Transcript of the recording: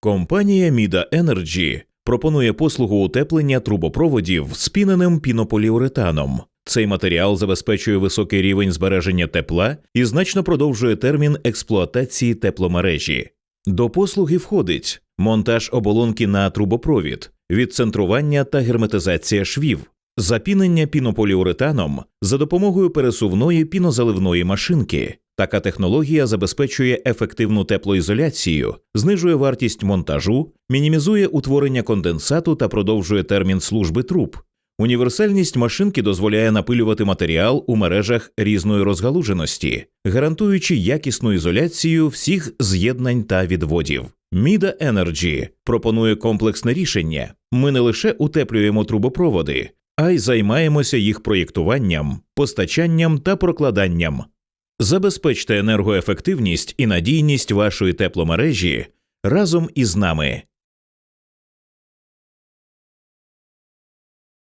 Компанія Mida Energy пропонує послугу утеплення трубопроводів спіненим пінополіуретаном. Цей матеріал забезпечує високий рівень збереження тепла і значно продовжує термін експлуатації тепломережі. До послуги входить монтаж оболонки на трубопровід, відцентрування та герметизація швів, запінення пінополіуретаном за допомогою пересувної пінозаливної машинки. Така технологія забезпечує ефективну теплоізоляцію, знижує вартість монтажу, мінімізує утворення конденсату та продовжує термін служби труб. Універсальність машинки дозволяє напилювати матеріал у мережах різної розгалуженості, гарантуючи якісну ізоляцію всіх з'єднань та відводів. Mida Energy пропонує комплексне рішення. Ми не лише утеплюємо трубопроводи, а й займаємося їх проєктуванням, постачанням та прокладанням. Забезпечте енергоефективність і надійність вашої тепломережі разом із нами.